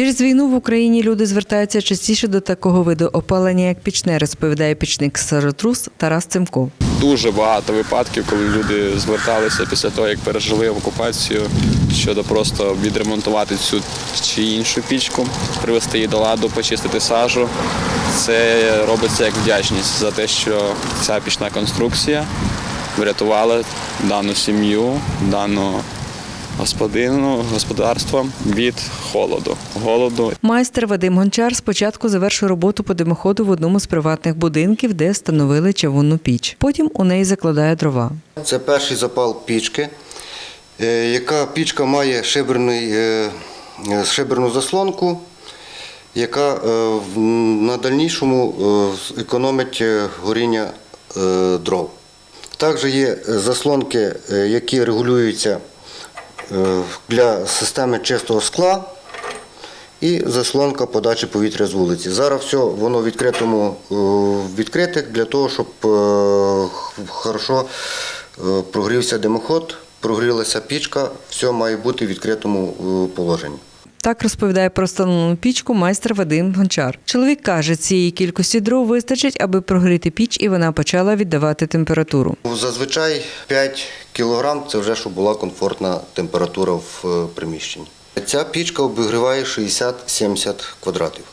Через війну в Україні люди звертаються частіше до такого виду опалення, як пічне, розповідає пічник сажотрус Тарас Цимко. Дуже багато випадків, коли люди зверталися після того, як пережили окупацію, щодо просто відремонтувати цю чи іншу пічку, привести її до ладу, почистити сажу. Це робиться як вдячність за те, що ця пічна конструкція врятувала дану сім'ю, дану господину, господарство від холоду. Голоду Майстер Вадим Гончар спочатку завершив роботу по димоходу в одному з приватних будинків, де встановили чавунну піч. Потім у неї закладає дрова. Це перший запал пічки, е, яка пічка має шиберний, е, е, шиберну заслонку, яка в- на дальнішому економить горіння дров. Також є заслонки, які регулюються для системи чистого скла і заслонка подачі повітря з вулиці. Зараз все воно відкритому відкрите для того, щоб е, хорошо е, прогрівся димоход, прогрілася пічка, все має бути в відкритому е, положенні. Так розповідає про встановлену пічку майстер Вадим Гончар. Чоловік каже, цієї кількості дров вистачить, аби прогріти піч, і вона почала віддавати температуру. Зазвичай 5 кг це вже щоб була комфортна температура в е, приміщенні. Ця пічка обігріває 60-70 квадратів.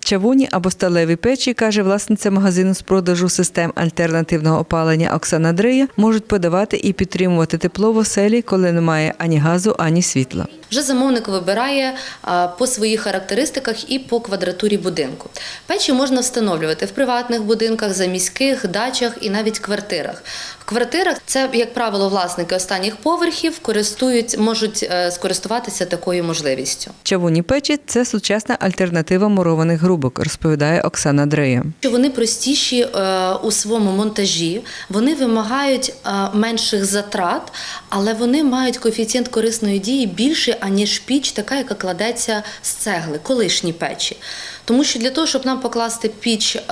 Чавуні або сталеві печі, каже власниця магазину з продажу систем альтернативного опалення Оксана Дрия, можуть подавати і підтримувати тепло в оселі, коли немає ані газу, ані світла. Вже замовник вибирає по своїх характеристиках і по квадратурі будинку. Печі можна встановлювати в приватних будинках, заміських, дачах і навіть квартирах. В квартирах це, як правило, власники останніх поверхів користують, можуть е, скористуватися такою можливістю. Чавунні печі це сучасна альтернатива мурованих грубок, розповідає Оксана Дрея. Вони простіші е, у своєму монтажі, вони вимагають е, менших затрат, але вони мають коефіцієнт корисної дії більший, аніж піч, така, яка кладеться з цегли, колишні печі. Тому що для того, щоб нам покласти піч е,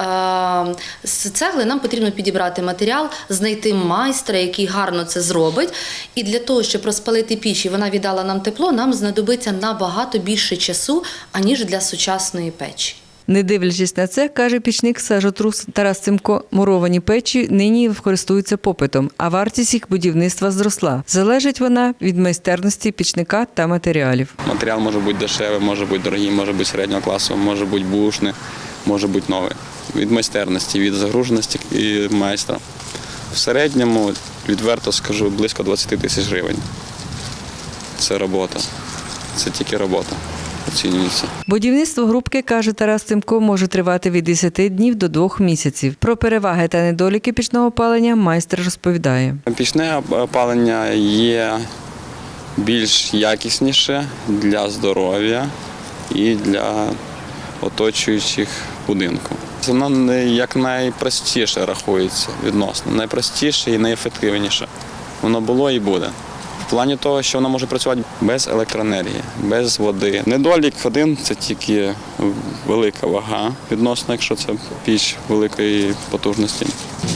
з цегли, нам потрібно підібрати матеріал, знайти майстра, який гарно це зробить. І для того, щоб розпалити піч і вона віддала нам тепло, нам знадобиться набагато більше часу, аніж для сучасної печі. Не дивлячись на це, каже пічник сажотрус Тарас Цимко, муровані печі нині користуються попитом, а вартість їх будівництва зросла. Залежить вона від майстерності пічника та матеріалів. матеріал може бути дешевий, може бути дорогий, може бути середнього класу, може бути бушний, може бути новий. Від майстерності, від загруженості і майстра. В середньому, відверто скажу, близько 20 тисяч гривень. Це робота. Це тільки робота. Оцінюється. Будівництво грубки, каже Тарас Цимко, може тривати від 10 днів до 2 місяців. Про переваги та недоліки пічного опалення майстер розповідає. Пічне опалення є більш якісніше для здоров'я і для оточуючих будинку. Воно як найпростіше рахується відносно, найпростіше і найефективніше. Воно було і буде. В плані того, що воно може працювати без електроенергії, без води. Недолік один це тільки велика вага відносно, якщо це піч великої потужності.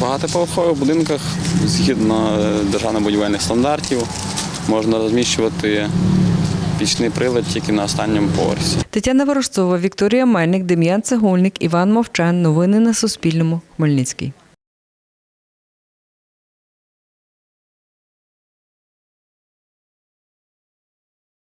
Багатоповерхових будинках згідно е, державно-будівельних стандартів можна розміщувати пічний прилад тільки на останньому поверсі. Тетяна Ворожцова, Вікторія Мельник, Дем'ян Цегольник, Іван Мовчан. Новини на Суспільному. Хмельницький.